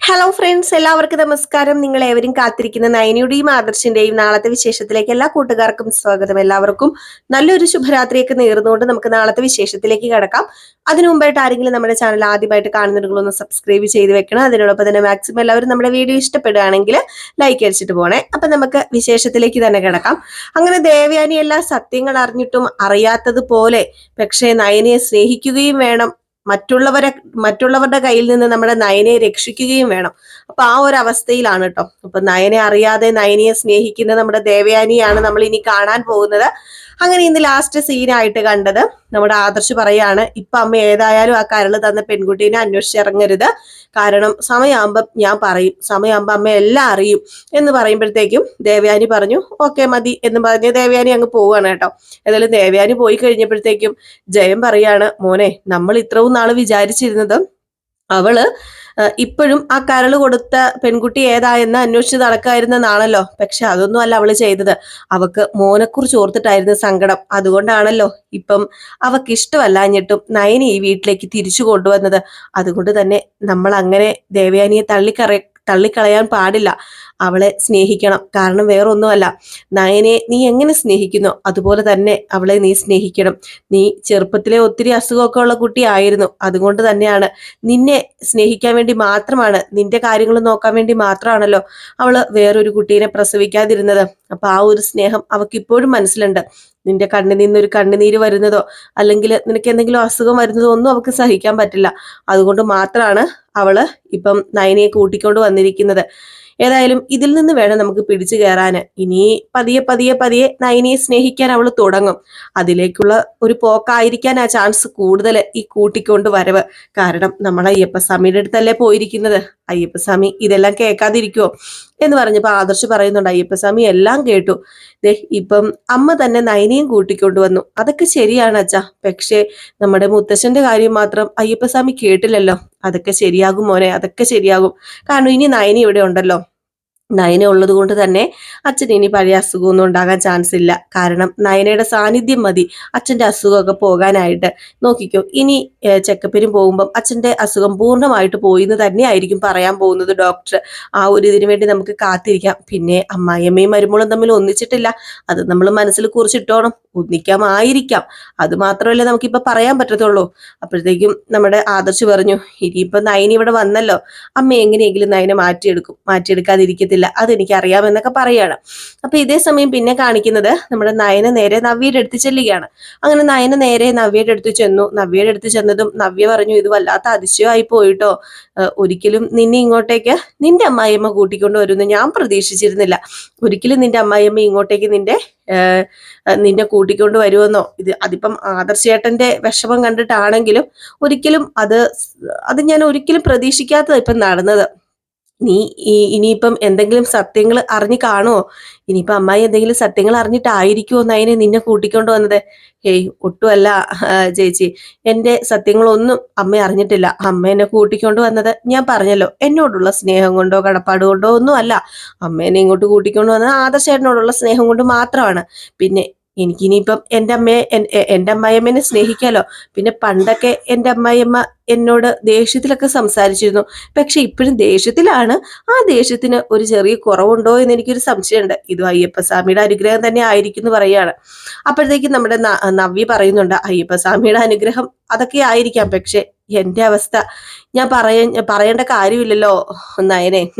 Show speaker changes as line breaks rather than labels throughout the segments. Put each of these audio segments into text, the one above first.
Hello friends എല്ലാവർക്കും നമസ്കാരം. നിങ്ങൾ ഏവരും കാത്തിരിക്കുന്ന നയനിയുടെയും ആദർശിന്റെയും നാളത്തെ വിശേഷത്തിലേക്ക് എല്ലാ കൂട്ടുകാർക്കും സ്വാഗതം. എല്ലാവർക്കും നല്ലൊരു ശുഭരാത്രിയൊക്കെ നേർന്നുകൊണ്ട് നമുക്ക് നാളത്തെ വിശേഷത്തിലേക്ക് കിടക്കാം. അതിനു മുമ്പായിട്ട് ആരെങ്കിലും നമ്മുടെ ചാനൽ ആദ്യമായിട്ട് കാണുന്നുണ്ടെങ്കിൽ സബ്സ്ക്രൈബ് ചെയ്ത് വെക്കണം. അതിനോടൊപ്പം തന്നെ മാക്സിമം എല്ലാവരും നമ്മുടെ വീഡിയോ ഇഷ്ടപ്പെടുകയാണെങ്കിൽ ലൈക്ക് അടിച്ചിട്ട് പോണേ. അപ്പൊ നമുക്ക് വിശേഷത്തിലേക്ക് തന്നെ കിടക്കാം. അങ്ങനെ ദേവയാനി എല്ലാ സത്യങ്ങൾ അറിഞ്ഞിട്ടും അറിയാത്തതുപോലെ പക്ഷേ നയനയെ സ്നേഹിക്കുകയും വേണം. മറ്റുള്ളവരെ മറ്റുള്ളവരുടെ കയ്യിൽ നിന്ന് നമ്മുടെ നയനെ രക്ഷിക്കുകയും വേണം. അപ്പൊ ആ ഒരു അവസ്ഥയിലാണ് കേട്ടോ അപ്പൊ നയനെ അറിയാതെ നയനിയെ സ്നേഹിക്കുന്ന നമ്മുടെ ദേവയാനിയാണ് നമ്മൾ ഇനി കാണാൻ പോകുന്നത്. അങ്ങനെ ഇന്ന് ലാസ്റ്റ് സീനായിട്ട് കണ്ടത് നമ്മുടെ ആദർശ് പറയാണ് ഇപ്പൊ അമ്മ ഏതായാലും ആ കരൾ തന്ന പെൺകുട്ടീനെ അന്വേഷിച്ചിറങ്ങരുത് കാരണം സമയമാകുമ്പം ഞാൻ പറയും സമയമാകുമ്പോ അമ്മ എല്ലാം അറിയും. എന്ന് പറയുമ്പോഴത്തേക്കും ദേവയാനി പറഞ്ഞു ഓക്കെ മതി എന്ന് പറഞ്ഞ് ദേവയാനി അങ്ങ് പോവുകയാണ് കേട്ടോ. ഏതായാലും ദേവയാനി പോയി കഴിഞ്ഞപ്പോഴത്തേക്കും ജയം പറയാണ് മോനെ നമ്മൾ ഇത്രവും നാൾ വിചാരിച്ചിരുന്നത് അവൾ ഇപ്പോഴും ആ കരൾ കൊടുത്ത പെൺകുട്ടി ഏതാ എന്ന് അന്വേഷിച്ച് നടക്കായിരുന്നെന്നാണല്ലോ. പക്ഷെ അതൊന്നും അല്ല അവൾ ചെയ്തത്. അവക്ക് മോനെക്കുറിച്ച് ഓർത്തിട്ടായിരുന്നു സങ്കടം. അതുകൊണ്ടാണല്ലോ ഇപ്പം അവക്ക് ഇഷ്ടമല്ലാഞ്ഞിട്ടും നയനി ഈ വീട്ടിലേക്ക് തിരിച്ചു കൊണ്ടുവന്നത്. അതുകൊണ്ട് തന്നെ നമ്മൾ അങ്ങനെ ദേവയാനിയെ തള്ളിക്കറ തള്ളിക്കളയാൻ പാടില്ല. അവളെ സ്നേഹിക്കണം. കാരണം വേറൊന്നുമല്ല. നയനെ നീ എങ്ങനെ സ്നേഹിക്കുന്നു? അതുപോലെ തന്നെ അവളെ നീ സ്നേഹിക്കണം. നീ ചെറുപ്പത്തിലെ ഒത്തിരി അസുഖമൊക്കെ ഉള്ള കുട്ടിയായിരുന്നു അതുകൊണ്ട് തന്നെയാണ്. നിന്നെ സ്നേഹിക്കാൻ വേണ്ടി മാത്രമാണ്. നിന്റെ കാര്യങ്ങൾ നോക്കാൻ വേണ്ടി മാത്രമാണല്ലോ അവൾ വേറൊരു കുട്ടീനെ പ്രസവിക്കാതിരുന്നത്. അപ്പൊ ആ ഒരു സ്നേഹം അവൾക്ക് ഇപ്പോഴും മനസ്സിലുണ്ട്. നിന്റെ കണ്ണിൽ നിന്നൊരു കണ്ണുനീര് വരുന്നതോ അല്ലെങ്കിൽ നിനക്ക് എന്തെങ്കിലും അസുഖം വരുന്നതോ ഒന്നും അവൾക്ക് സഹിക്കാൻ പറ്റില്ല. അതുകൊണ്ട് മാത്രമാണ് അവൾ ഇപ്പം നയനയെ കൂട്ടിക്കൊണ്ട് വന്നിരിക്കുന്നത്. ഏതായാലും ഇതിൽ നിന്ന് വേണം നമുക്ക് പിടിച്ചു കയറാന്. ഇനി പതിയെ പതിയെ പതിയെ നയനിയെ സ്നേഹിക്കാൻ അവൾ തുടങ്ങും. അതിലേക്കുള്ള ഒരു പോക്കായിരിക്കാൻ ആ ചാൻസ് കൂടുതൽ ഈ കൂട്ടിക്കൊണ്ട് വരവ്. കാരണം നമ്മൾ അയ്യപ്പസ്വാമിയുടെ അടുത്തല്ലേ പോയിരിക്കുന്നത്. അയ്യപ്പസ്വാമി ഇതെല്ലാം കേൾക്കാതിരിക്കുവോ? എന്ന് പറഞ്ഞപ്പോൾ ആദർശ് പറയുന്നുണ്ട് അയ്യപ്പസ്വാമി എല്ലാം കേട്ടു. ദേ ഇപ്പം അമ്മ തന്നെ നയനിയും കൂട്ടിക്കൊണ്ടുവന്നു അതൊക്കെ ശരിയാണ് അച്ഛാ. പക്ഷേ നമ്മുടെ മുത്തശ്ശന്റെ കാര്യം മാത്രം അയ്യപ്പസ്വാമി കേട്ടില്ലല്ലോ. അതൊക്കെ ശരിയാകും മോനെ അതൊക്കെ ശരിയാകും. കാരണം ഇനി നയനി ഇവിടെ ഉണ്ടല്ലോ. നയന ഉള്ളത് കൊണ്ട് തന്നെ അച്ഛന് ഇനി പഴയ അസുഖമൊന്നും ഉണ്ടാകാൻ ചാൻസ് ഇല്ല. കാരണം നയനയുടെ സാന്നിധ്യം മതി അച്ഛന്റെ അസുഖമൊക്കെ പോകാനായിട്ട്. നോക്കിക്കോ ഇനി ചെക്കപ്പിനും പോകുമ്പം അച്ഛന്റെ അസുഖം പൂർണമായിട്ട് പോയി എന്ന് തന്നെ ആയിരിക്കും പറയാൻ പോകുന്നത് ഡോക്ടർ ആ ഒരു ഇതിനു വേണ്ടി നമുക്ക് കാത്തിരിക്കാം. പിന്നെ അമ്മായിയമ്മയും മരുമോളും തമ്മിൽ ഒന്നിച്ചിട്ടില്ല. അത് നമ്മൾ മനസ്സിൽ കുറിച്ചിട്ടോണം. ഒന്നിക്കാമായിരിക്കാം അത് മാത്രമല്ലേ നമുക്കിപ്പോ പറയാൻ പറ്റത്തുള്ളൂ. അപ്പോഴത്തേക്കും നമ്മുടെ ആദർശ് പറഞ്ഞു ഇനിയിപ്പൊ നയനി ഇവിടെ വന്നല്ലോ. അമ്മ എങ്ങനെയെങ്കിലും നയനെ മാറ്റിയെടുക്കും. മാറ്റിയെടുക്കാതിരിക്കത്തില്ല. അതെനിക്ക് അറിയാമെന്നൊക്കെ പറയാണ്. അപ്പൊ ഇതേ സമയം പിന്നെ കാണിക്കുന്നത് നമ്മുടെ നയന നേരെ നവ്യയുടെ അടുത്ത് ചെല്ലുകയാണ്. അങ്ങനെ നയന നേരെ നവ്യയുടെ അടുത്ത് ചെന്നു. നവ്യയുടെ അടുത്ത് ചെന്നതും നവ്യ പറഞ്ഞു ഇത് വല്ലാത്ത അതിശയമായി പോയിട്ടോ. ഒരിക്കലും നിന്നെ ഇങ്ങോട്ടേക്ക് നിന്റെ അമ്മായിയമ്മ കൂട്ടിക്കൊണ്ട് വരുമെന്ന് ഞാൻ പ്രതീക്ഷിച്ചിരുന്നില്ല. ഒരിക്കലും നിന്റെ അമ്മായിയമ്മ ഇങ്ങോട്ടേക്ക് നിന്റെ നിന്നെ കൂട്ടിക്കൊണ്ട് വരുമെന്നോ? ഇത് അതിപ്പം ആദർശേട്ടന്റെ വിഷമം കണ്ടിട്ടാണെങ്കിലും ഒരിക്കലും അത് അത് ഞാൻ ഒരിക്കലും പ്രതീക്ഷിക്കാത്തത് ഇപ്പം നടന്നത്. നീ ഇനിയിപ്പം എന്തെങ്കിലും സത്യങ്ങൾ അറിഞ്ഞു കാണുമോ ഇനിയിപ്പം അമ്മായി എന്തെങ്കിലും സത്യങ്ങൾ അറിഞ്ഞിട്ടായിരിക്കുമോ നയനെ നിന്നെ കൂട്ടിക്കൊണ്ട് വന്നത്? ഏയ് ഒട്ടുമല്ല ചേച്ചി. എന്റെ സത്യങ്ങളൊന്നും അമ്മ അറിഞ്ഞിട്ടില്ല. അമ്മ എന്നെ കൂട്ടിക്കൊണ്ട് വന്നത് ഞാൻ പറഞ്ഞല്ലോ. എന്നോടുള്ള സ്നേഹം കൊണ്ടോ കടപ്പാട് കൊണ്ടോ ഒന്നും അല്ല അമ്മേനെ ഇങ്ങോട്ട് കൂട്ടിക്കൊണ്ട് വന്നത് ആദർശേട്ടനോടുള്ള സ്നേഹം കൊണ്ട് മാത്രമാണ്. പിന്നെ എനിക്കിനിയിപ്പം എന്റെ അമ്മയെ എന്റെ അമ്മായിയമ്മേനെ സ്നേഹിക്കാലോ. പിന്നെ പണ്ടൊക്കെ എന്റെ അമ്മായിയമ്മ എന്നോട് ദേഷ്യത്തിലൊക്കെ സംസാരിച്ചിരുന്നു. പക്ഷെ ഇപ്പോഴും ദേഷ്യത്തിലാണ്. ആ ദേഷ്യത്തിന് ഒരു ചെറിയ കുറവുണ്ടോ എന്ന് എനിക്കൊരു സംശയമുണ്ട്. ഇതും അയ്യപ്പസ്വാമിയുടെ അനുഗ്രഹം തന്നെ ആയിരിക്കും എന്ന് പറയുകയാണ്. അപ്പോഴത്തേക്കും നമ്മുടെ നവ്യ പറയുന്നുണ്ട് അയ്യപ്പസ്വാമിയുടെ അനുഗ്രഹം അതൊക്കെ ആയിരിക്കാം. പക്ഷെ എന്റെ അവസ്ഥ ഞാൻ പറയ പറയേണ്ട കാര്യമില്ലല്ലോ നയനെ.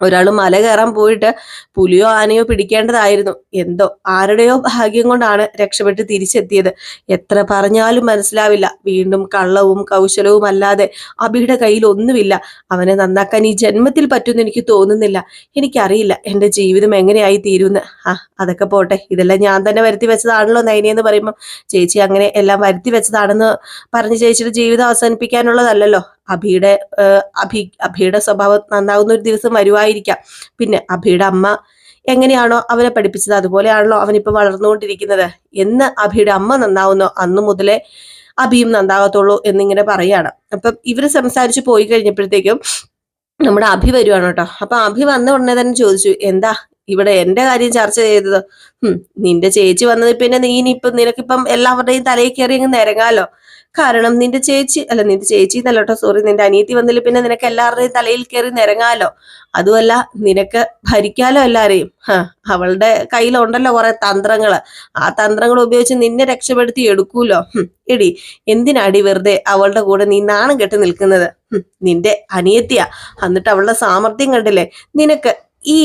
ഒരാൾ മല കയറാൻ പോയിട്ട് പുലിയോ ആനയോ പിടിക്കേണ്ടതായിരുന്നു. എന്തോ ആരുടെയോ ഭാഗ്യം കൊണ്ടാണ് രക്ഷപ്പെട്ട് തിരിച്ചെത്തിയത്. എത്ര പറഞ്ഞാലും മനസ്സിലാവില്ല. വീണ്ടും കള്ളവും കൗശലവും അല്ലാതെ അബിയുടെ കയ്യിൽ ഒന്നുമില്ല. അവനെ നന്നാക്കാൻ ഈ ജന്മത്തിൽ പറ്റുമെന്ന് എനിക്ക് തോന്നുന്നില്ല. എനിക്കറിയില്ല എന്റെ ജീവിതം എങ്ങനെയായി തീരുമെന്ന്. ആ അതൊക്കെ പോട്ടെ. ഇതെല്ലാം ഞാൻ തന്നെ വരുത്തി വെച്ചതാണല്ലോ നൈനി എന്ന് പറയുമ്പോൾ ചേച്ചി അങ്ങനെ എല്ലാം വരുത്തി വെച്ചതാണെന്ന് പറഞ്ഞ് ചേച്ചിയുടെ ജീവിതം അവസാനിപ്പിക്കാനുള്ളതല്ലല്ലോ. അഭിയുടെ അഭി അഭിയുടെ സ്വഭാവം നന്നാകുന്ന ഒരു ദിവസം വരുമായിരിക്കാം പിന്നെ അഭിയുടെ അമ്മ എങ്ങനെയാണോ അവനെ പഠിപ്പിച്ചത്? അതുപോലെയാണല്ലോ അവനിപ്പോ വളർന്നുകൊണ്ടിരിക്കുന്നത്. എന്ന് അഭിയുടെ അമ്മ നന്നാവുന്നോ. അന്നു മുതലേ അഭിയും നന്നാകത്തുള്ളൂ എന്നിങ്ങനെ പറയാണ്. അപ്പം ഇവർ സംസാരിച്ച് പോയി കഴിഞ്ഞപ്പോഴത്തേക്കും നമ്മുടെ അഭി വരുവാണ് കേട്ടോ. അപ്പൊ അഭി വന്ന ഉടനെ തന്നെ ചോദിച്ചു എന്താ ഇവിടെ എന്റെ കാര്യം ചർച്ച ചെയ്തത്? നിന്റെ ചേച്ചി വന്നത് പിന്നെ നീ ഇനിയിപ്പം നിനക്കിപ്പം എല്ലാവരുടെയും തലയിൽ കയറി അങ്ങ് നിരങ്ങാലോ? കാരണം നിന്റെ ചേച്ചി അല്ല നിന്റെ ചേച്ചി എന്നല്ലോട്ടോ സോറി നിന്റെ അനിയത്തി വന്നില്ല പിന്നെ നിനക്ക് എല്ലാവരുടെയും തലയിൽ കയറി നിരങ്ങാലോ? അതുമല്ല നിനക്ക് ഭരിക്കാലോ എല്ലാരെയും? അവളുടെ കയ്യിലുണ്ടല്ലോ കുറെ തന്ത്രങ്ങൾ. ആ തന്ത്രങ്ങൾ ഉപയോഗിച്ച് നിന്നെ രക്ഷപ്പെടുത്തി എടുക്കൂലോ? എടി എന്തിനാടി വെറുതെ അവളുടെ കൂടെ നീ നാണം കെട്ടി നിൽക്കുന്നത്? നിന്റെ അനിയത്തിയാ. എന്നിട്ട് അവളുടെ സാമർഥ്യം കണ്ടില്ലേ? നിനക്ക് ഈ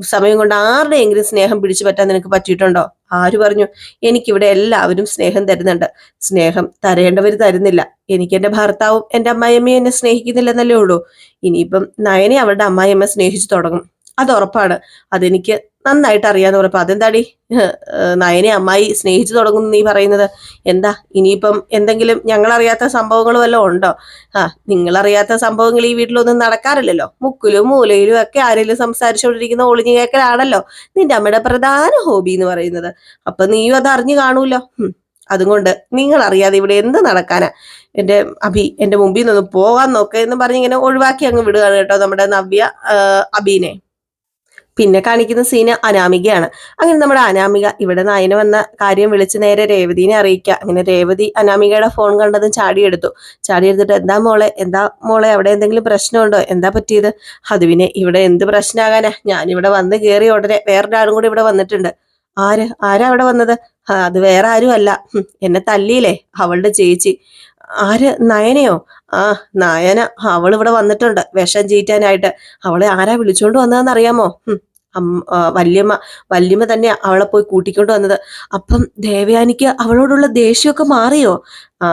സമയം കൊണ്ട് ആരുടെയെങ്കിലും സ്നേഹം പിടിച്ചു പറ്റാൻ നിനക്ക് പറ്റിയിട്ടുണ്ടോ? ആര് പറഞ്ഞു? എനിക്കിവിടെ എല്ലാവരും സ്നേഹം തരുന്നുണ്ട്. സ്നേഹം തരേണ്ടവർ തരുന്നില്ല. എനിക്ക് എന്റെ ഭർത്താവും എന്റെ അമ്മായിയമ്മയും എന്നെ സ്നേഹിക്കുന്നില്ലെന്നല്ലേ ഉള്ളൂ. ഇനിയിപ്പം നയനെ അവളുടെ അമ്മായിയമ്മ സ്നേഹിച്ചു തുടങ്ങും. അത് ഉറപ്പാണ്. അതെനിക്ക് നന്നായിട്ട് അറിയാന്ന് ഉറപ്പ് അതെന്താടി? നയനെ അമ്മായി സ്നേഹിച്ചു തുടങ്ങുന്നു നീ പറയുന്നത്. എന്താ? ഇനിയിപ്പം എന്തെങ്കിലും ഞങ്ങളറിയാത്ത സംഭവങ്ങൾ വല്ലതും ഉണ്ടോ? ആ നിങ്ങളറിയാത്ത സംഭവങ്ങൾ ഈ വീട്ടിലൊന്നും നടക്കാറില്ലല്ലോ. മുക്കിലും മൂലയിലും ഒക്കെ ആരെങ്കിലും സംസാരിച്ചുകൊണ്ടിരിക്കുന്ന ഒളിഞ്ഞു കേക്കലാണല്ലോ നിന്റെ അമ്മയുടെ പ്രധാന ഹോബി എന്ന് പറയുന്നത്. അപ്പൊ നീയും അത് അറിഞ്ഞു കാണൂല്ലോ. അതുകൊണ്ട് നിങ്ങൾ അറിയാതെ ഇവിടെ എന്ത് നടക്കാനാ? എന്റെ അഭി എന്റെ മുമ്പിൽ നിന്ന് പോകാൻ നോക്കുക എന്ന് പറഞ്ഞിങ്ങനെ ഒഴിവാക്കി അങ്ങ് വിടുകയാണ് കേട്ടോ നമ്മുടെ നവ്യ അഭിനെ പിന്നെ കാണിക്കുന്ന സീന് അനാമികയാണ്. അങ്ങനെ നമ്മുടെ അനാമിക ഇവിടെ നയന വന്ന കാര്യം വിളിച്ച് നേരെ രേവതിനെ അറിയിക്കുക. അങ്ങനെ രേവതി അനാമികയുടെ ഫോൺ കണ്ടതും ചാടിയെടുത്തു ചാടിയെടുത്തിട്ട് എന്താ മോളെ? എന്താ മോളെ? അവിടെ എന്തെങ്കിലും പ്രശ്നമുണ്ടോ? എന്താ പറ്റിയത്? അത് ഇവിടെ എന്ത് പ്രശ്നമാകാനാ ഞാനിവിടെ വന്ന് കയറി ഉടനെ വേറൊരാളും കൂടി ഇവിടെ വന്നിട്ടുണ്ട്. ആര്? ആരാ അവിടെ വന്നത്? അത് വേറെ ആരും അല്ല. എന്നെ തല്ലിയില്ലേ? അവളുടെ ചേച്ചി. ആര്? നയനയോ? ആ നയന. അവൾ ഇവിടെ വന്നിട്ടുണ്ട്. വിഷം ചീറ്റാനായിട്ട്. അവളെ ആരാ വിളിച്ചോണ്ട് വന്നതെന്ന് അറിയാമോ? വല്യമ്മ വല്യമ്മ തന്നെ അവളെ പോയി കൂട്ടിക്കൊണ്ട് വന്നത്. അപ്പം ദേവയാനിക്ക് അവളോടുള്ള ദേഷ്യമൊക്കെ മാറിയോ? ആ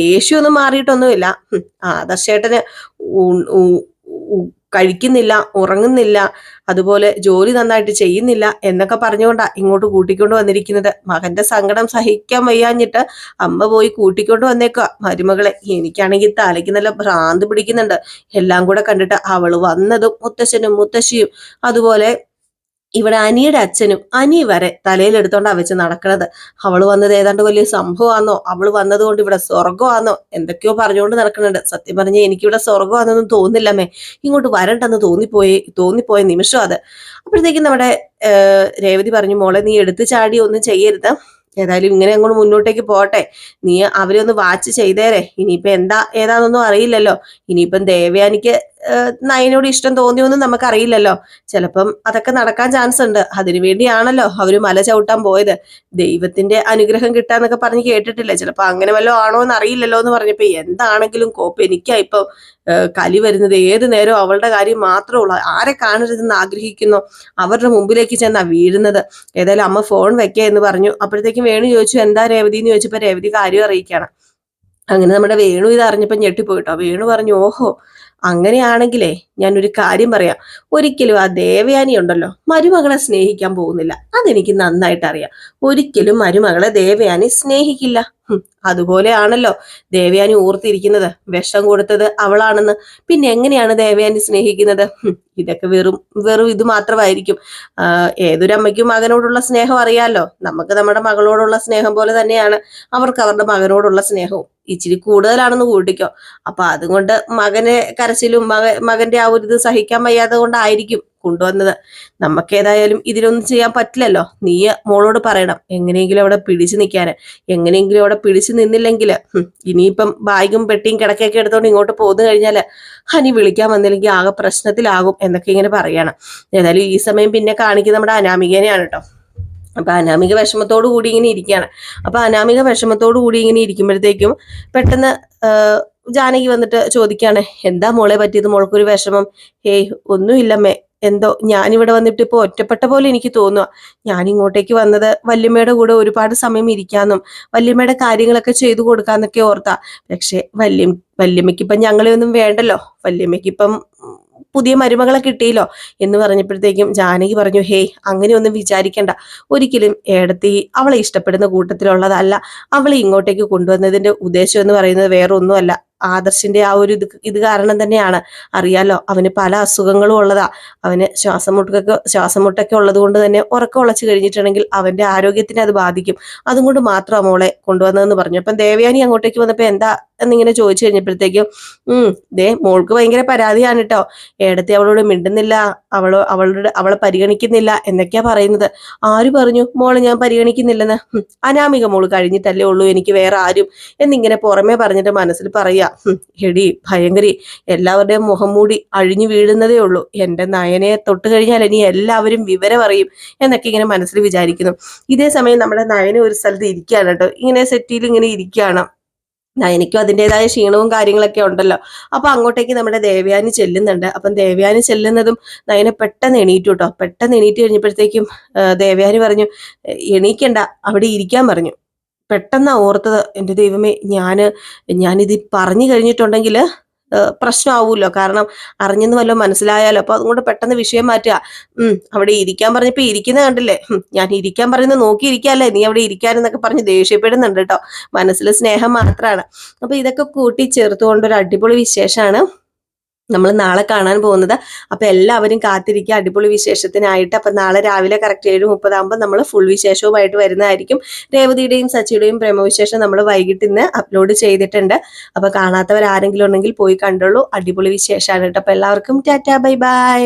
ദേഷ്യമൊന്നും മാറിയിട്ടൊന്നുമില്ല. ആദർശേട്ടന് കഴിക്കുന്നില്ല ഉറങ്ങുന്നില്ല അതുപോലെ ജോലി നന്നായിട്ട് ചെയ്യുന്നില്ല എന്നൊക്കെ പറഞ്ഞുകൊണ്ടാ ഇങ്ങോട്ട് കൂട്ടിക്കൊണ്ട് വന്നിരിക്കുന്നത്. മകന്റെ സങ്കടം സഹിക്കാൻ വയ്യാഞ്ഞിട്ട് അമ്മ പോയി കൂട്ടിക്കൊണ്ട് വന്നേക്കുക മരുമകളെ എനിക്കാണെങ്കിൽ തലയ്ക്ക് നല്ല ഭ്രാന്ത് പിടിക്കുന്നുണ്ട്. എല്ലാം കൂടെ കണ്ടിട്ട് അവൾ വന്നതും മുത്തശ്ശനും മുത്തശ്ശിയും അതുപോലെ ഇവിടെ അനിയുടെ അച്ഛനും അനി വരെ തലയിലെടുത്തോണ്ടാ വെച്ച് നടക്കണത്. അവൾ വന്നത് ഏതാണ്ട് വലിയ സംഭവമാണോ അവൾ വന്നതുകൊണ്ട് ഇവിടെ സ്വർഗമാണോ എന്തൊക്കെയോ പറഞ്ഞുകൊണ്ട് നടക്കുന്നുണ്ട്. സത്യം പറഞ്ഞ എനിക്കിവിടെ സ്വർഗമാണെന്നൊന്നും തോന്നില്ലമ്മേ ഇങ്ങോട്ട് വരണ്ടെന്ന് തോന്നിപ്പോയി തോന്നിപ്പോയ നിമിഷം അത്. അപ്പോഴത്തേക്കും നമ്മുടെ രേവതി പറഞ്ഞു മോളെ നീ എടുത്തു ചാടി ഒന്നും ചെയ്യരുത്. ഏതായാലും ഇങ്ങനെ അങ്ങോട്ട് മുന്നോട്ടേക്ക് പോട്ടെ. നീ അവരെ ഒന്ന് വാച്ച് ചെയ്തേരെ. ഇനിയിപ്പോ എന്താ? ഏതാണെന്നൊന്നും അറിയില്ലല്ലോ. ഇനിയിപ്പം ദേവയാനിക്ക് നയനോട് ഇഷ്ടം തോന്നിയൊന്നും നമുക്ക് അറിയില്ലല്ലോ ചിലപ്പം അതൊക്കെ നടക്കാൻ ചാൻസ് ഉണ്ട്. അതിനു വേണ്ടിയാണല്ലോ അവർ മല ചവിട്ടാൻ പോയത്. ദൈവത്തിന്റെ അനുഗ്രഹം കിട്ടാന്നൊക്കെ പറഞ്ഞ് കേട്ടിട്ടില്ലേ? ചിലപ്പോ അങ്ങനെ വല്ലതും ആണോ എന്ന് അറിയില്ലല്ലോ എന്ന് പറഞ്ഞപ്പോ എന്താണെങ്കിലും കോപ്പ് എനിക്കാ ഇപ്പൊ. കലി വരുന്നത് ഏത് നേരവും അവളുടെ കാര്യം മാത്രമേ ഉള്ളൂ. ആരെ കാണരുതെന്ന് ആഗ്രഹിക്കുന്നു? അവരുടെ മുമ്പിലേക്ക് ചെന്നാ വീഴുന്നത്. ഏതായാലും അമ്മ ഫോൺ വെക്കുക എന്ന് പറഞ്ഞു. അപ്പോഴത്തേക്കും വേണു ചോദിച്ചു എന്താ രേവതി? എന്ന് ചോദിച്ചപ്പോ രേവതി കാര്യം അറിയിക്കണം. അങ്ങനെ നമ്മുടെ വേണു ഇത് അറിഞ്ഞപ്പോ ഞെട്ടിപ്പോയിട്ടോ. വേണു പറഞ്ഞു ഓഹോ അങ്ങനെയാണെങ്കിലേ ഞാനൊരു കാര്യം പറയാം. ഒരിക്കലും ആ ദേവയാനി ഉണ്ടല്ലോ മരുമകളെ സ്നേഹിക്കാൻ പോകുന്നില്ല. അതെനിക്ക് നന്നായിട്ട് അറിയാം ഒരിക്കലും മരുമകളെ ദേവയാനി സ്നേഹിക്കില്ല. അതുപോലെയാണല്ലോ ദേവയാനി ഓർത്തിരിക്കുന്നത്. വിഷം കൊടുത്തത് അവളാണെന്ന്. പിന്നെ എങ്ങനെയാണ് ദേവയാനി സ്നേഹിക്കുന്നത്? ഇതൊക്കെ വെറും വെറും ഇത് മാത്രമായിരിക്കും. ഏതൊരമ്മയ്ക്കും മകനോടുള്ള സ്നേഹം അറിയാലോ. നമുക്ക് നമ്മുടെ മകളോടുള്ള സ്നേഹം പോലെ തന്നെയാണ് അവർക്ക് അവരുടെ മകനോടുള്ള സ്നേഹവും. ഇച്ചിരി കൂടുതലാണെന്ന് കൂട്ടിക്കോ. അപ്പൊ അതുകൊണ്ട് മകനെ കരച്ചിലും മക മകന്റെ ആ ഒരു ഇത് സഹിക്കാൻ വയ്യാതെ കൊണ്ടായിരിക്കും. കൊണ്ടുവന്നത്. നമുക്ക് ഏതായാലും ഇതിലൊന്നും ചെയ്യാൻ പറ്റില്ലല്ലോ. നീ മോളോട് പറയണം. എങ്ങനെയെങ്കിലും അവിടെ പിടിച്ചു നിൽക്കാന്. എങ്ങനെയെങ്കിലും അവിടെ പിടിച്ചു നിന്നില്ലെങ്കിൽ ഇനിയിപ്പം ബാഗും പെട്ടിയും കിടക്കൊക്കെ എടുത്തോണ്ട് ഇങ്ങോട്ട് പോന്നു കഴിഞ്ഞാൽ ഹനി വിളിക്കാൻ വന്നില്ലെങ്കിൽ ആകെ പ്രശ്നത്തിലാകും എന്നൊക്കെ ഇങ്ങനെ പറയണം. ഏതായാലും ഈ സമയം പിന്നെ കാണിക്കുന്നത് നമ്മുടെ അനാമികനെയാണ് കേട്ടോ. അപ്പൊ അനാമിക വിഷമത്തോടു കൂടി ഇങ്ങനെ ഇരിക്കുകയാണ്. അപ്പൊ അനാമിക വിഷമത്തോടു കൂടി ഇങ്ങനെ ഇരിക്കുമ്പോഴത്തേക്കും പെട്ടെന്ന് ജാനകി വന്നിട്ട് ചോദിക്കുകയാണ് എന്താ മോളെ പറ്റിയത്? മോൾക്കൊരു വിഷമം? ഏയ് ഒന്നുമില്ലമ്മേ. എന്തോ ഞാനിവിടെ വന്നിട്ട് ഇപ്പൊ ഒറ്റപ്പെട്ട പോലെ എനിക്ക് തോന്നുക ഞാൻ ഇങ്ങോട്ടേക്ക് വന്നത് വല്യമ്മയുടെ കൂടെ ഒരുപാട് സമയം ഇരിക്കാന്നും വല്യമ്മയുടെ കാര്യങ്ങളൊക്കെ ചെയ്തു കൊടുക്കാന്നൊക്കെ ഓർത്താ. പക്ഷെ വല്യ വല്യമ്മയ്ക്ക് ഇപ്പം ഞങ്ങളെ ഒന്നും വേണ്ടല്ലോ. വല്യമ്മയ്ക്കിപ്പം പുതിയ മരുമകളെ കിട്ടിയില്ലോ എന്ന് പറഞ്ഞപ്പോഴത്തേക്കും ജാനകി പറഞ്ഞു ഹേയ് അങ്ങനെയൊന്നും വിചാരിക്കണ്ട. ഒരിക്കലും ഏടത്തി അവളെ ഇഷ്ടപ്പെടുന്ന കൂട്ടത്തിലുള്ളതല്ല. അവളെ ഇങ്ങോട്ടേക്ക് കൊണ്ടുവന്നതിന്റെ ഉദ്ദേശം എന്ന് പറയുന്നത് വേറെ ഒന്നുമല്ല ആദർശിന്റെ ആ ഒരു ഇത് ഇത് കാരണം തന്നെയാണ്. അറിയാലോ അവന് പല അസുഖങ്ങളും ഉള്ളതാ. അവന് ശ്വാസം മുട്ടൊക്കെ ശ്വാസം മുട്ടൊക്കെ ഉള്ളത് കൊണ്ട് തന്നെ ഉറക്കം ഉളച്ചു കഴിഞ്ഞിട്ടുണ്ടെങ്കിൽ അവന്റെ ആരോഗ്യത്തിനെ അത് ബാധിക്കും. അതും കൊണ്ട് മാത്രം മോളെ കൊണ്ടുവന്നതെന്ന് പറഞ്ഞു. അപ്പം ദേവയാനി അങ്ങോട്ടേക്ക് വന്നപ്പോൾ എന്താ എന്നിങ്ങനെ ചോദിച്ചു കഴിഞ്ഞപ്പോഴത്തേക്കും ഉം ദേ മോൾക്ക് ഭയങ്കര പരാതിയാണ് കേട്ടോ ഏടത്തി അവളോട് മിണ്ടുന്നില്ല അവളോ അവളുടെ അവളെ പരിഗണിക്കുന്നില്ല എന്നൊക്കെയാ പറയുന്നത്. ആര് പറഞ്ഞു മോളെ ഞാൻ പരിഗണിക്കുന്നില്ലെന്ന്? അനാമിക മോൾ കഴിഞ്ഞിട്ടല്ലേ ഉള്ളൂ എനിക്ക് വേറെ ആരും എന്നിങ്ങനെ പുറമേ പറഞ്ഞിട്ട് മനസ്സിൽ പറയാ. ഹും, എടി ഭയങ്കരി. എല്ലാവരുടെയും മുഖം മൂടി അഴിഞ്ഞു വീഴുന്നതേ ഉള്ളൂ. എന്റെ നയനെ തൊട്ട് കഴിഞ്ഞാൽ ഇനി എല്ലാവരും വിവരം അറിയും എന്നൊക്കെ ഇങ്ങനെ മനസ്സിൽ വിചാരിക്കുന്നു. ഇതേ സമയം നമ്മുടെ നയന ഒരു സ്ഥലത്ത് ഇരിക്കുകയാണ് കേട്ടോ. ഇങ്ങനെ സെറ്റിയിൽ ഇങ്ങനെ ഇരിക്കുകയാണ്. എനിക്കും അതിന്റെതായ ക്ഷീണവും കാര്യങ്ങളൊക്കെ ഉണ്ടല്ലോ. അപ്പൊ അങ്ങോട്ടേക്ക് നമ്മുടെ ദേവയാനി ചെല്ലുന്നുണ്ട്. അപ്പം ദേവയാനി ചെല്ലുന്നതും നയനെ പെട്ടെന്ന് എണീറ്റു കേട്ടോ. പെട്ടെന്ന് എണീറ്റ് കഴിഞ്ഞപ്പോഴത്തേക്കും ദേവയാനി പറഞ്ഞു എണീക്കണ്ട. അവിടെ ഇരിക്കാൻ പറഞ്ഞു. പെട്ടെന്നാ ഓർത്തത് എന്റെ ദൈവമേ ഞാൻ ഞാനിത് പറഞ്ഞു കഴിഞ്ഞിട്ടുണ്ടെങ്കിൽ പ്രശ്നമാവുമല്ലോ കാരണം അറിഞ്ഞെന്ന് വല്ലതും മനസ്സിലായാലോ? അപ്പൊ അതുകൊണ്ട് പെട്ടെന്ന് വിഷയം മാറ്റുക. അവിടെ ഇരിക്കാൻ പറഞ്ഞപ്പോ ഇരിക്കുന്ന കണ്ടില്ലേ? ഞാൻ ഇരിക്കാൻ പറയുന്നത് നോക്കിയിരിക്കാല്ലേ? നീ അവിടെ ഇരിക്കാനെന്നൊക്കെ പറഞ്ഞ് ദേഷ്യപ്പെടുന്നുണ്ട് കേട്ടോ മനസ്സിൽ സ്നേഹം മാത്രമാണ് അപ്പോൾ ഇതൊക്കെ കൂട്ടി ചേർത്തുകൊണ്ട് ഒരു അടിപൊളി വിശേഷമാണ് നമ്മൾ നാളെ കാണാൻ പോകുന്നത്. അപ്പൊ എല്ലാവരും കാത്തിരിക്കുക. അടിപൊളി വിശേഷത്തിനായിട്ട്. അപ്പൊ നാളെ രാവിലെ കറക്റ്റ് ഏഴ് മുപ്പതാകുമ്പോൾ നമ്മൾ ഫുൾ വിശേഷവുമായിട്ട് വരുന്നതായിരിക്കും. രേവതിയുടെയും സച്ചിയുടെയും പ്രേമവിശേഷം നമ്മൾ വൈകിട്ട് ഇന്ന് അപ്ലോഡ് ചെയ്തിട്ടുണ്ട്. അപ്പൊ കാണാത്തവർ ആരെങ്കിലും ഉണ്ടെങ്കിൽ പോയി കണ്ടോളൂ അടിപൊളി വിശേഷമാണ് കേട്ടോ. അപ്പൊ എല്ലാവർക്കും ടാറ്റാ ബൈ ബൈ.